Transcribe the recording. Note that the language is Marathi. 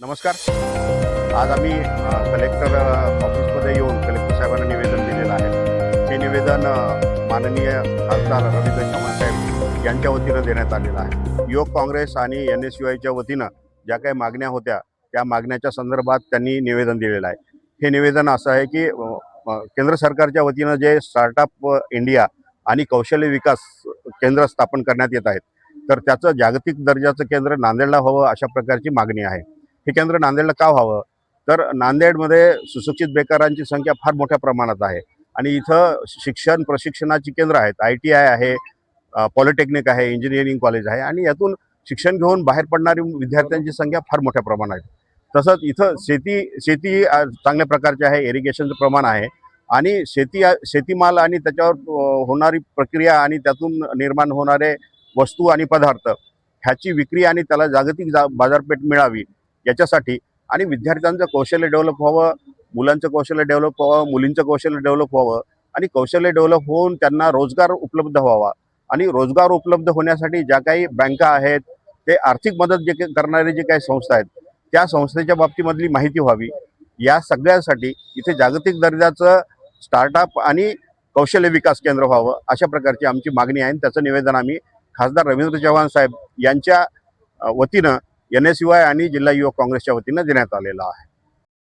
नमस्कार. आज आम्ही कलेक्टर ऑफिसमध्ये येऊन कलेक्टर साहेबांना निवेदन दिलेलं आहे. हे निवेदन माननीय खासदार रवींद्र चव्हाण साहेब यांच्या वतीनं देण्यात आलेलं आहे. युवक काँग्रेस आणि एन एस यू आयच्या वतीनं ज्या काही मागण्या होत्या त्या मागण्याच्या संदर्भात त्यांनी निवेदन दिलेलं आहे. हे निवेदन असं आहे की केंद्र सरकारच्या वतीनं जे स्टार्टअप इंडिया आणि कौशल्य विकास केंद्र स्थापन करण्यात येत आहेत तर त्याचं जागतिक दर्जाचं केंद्र नांदेडला व्हावं अशा प्रकारची मागणी आहे. हे केंद्र नांदेडला का व्हावं? तर नांदेडमध्ये सुशिक्षित बेकारांची संख्या फार मोठ्या प्रमाणात आहे. आणि इथं शिक्षण प्रशिक्षणाची केंद्र आहेत. आय टी आय आहे पॉलिटेक्निक आहे इंजिनिअरिंग कॉलेज आहे. आणि यातून शिक्षण घेऊन बाहेर पडणारी विद्यार्थ्यांची संख्या फार मोठ्या प्रमाणात आहे. तसंच इथं शेती शेती चांगल्या प्रकारची आहे. इरिगेशनचं प्रमाण आहे. आणि शेती शेतीमाल आणि त्याच्यावर होणारी प्रक्रिया आणि त्यातून निर्माण होणारे वस्तू आणि पदार्थ ह्याची विक्री आणि त्याला जागतिक जा बाजारपेठ मिळावी याच्यासाठी आणि विद्यार्थ्यांचं कौशल्य डेव्हलप व्हावं मुलांचं कौशल्य डेव्हलप व्हावं मुलींचं कौशल्य डेव्हलप व्हावं आणि कौशल्य डेव्हलप होऊन त्यांना रोजगार उपलब्ध व्हावा. आणि रोजगार उपलब्ध होण्यासाठी ज्या काही बँका आहेत ते आर्थिक मदत जे करणारे जे काही संस्था आहेत त्या संस्थेच्या बाबतीमधली माहिती व्हावी. या सगळ्यासाठी इथे जागतिक दर्जाचं स्टार्टअप आणि कौशल्य विकास केंद्र व्हावं अशा प्रकारची आमची मागणी आहे. आणि त्याचं निवेदन आम्ही खासदार रवींद्र चव्हाण साहेब यांच्या वतीनं एन एस यू आय आणि जिल्हा युवक काँग्रेसच्या वतीनं देण्यात आलेला आहे.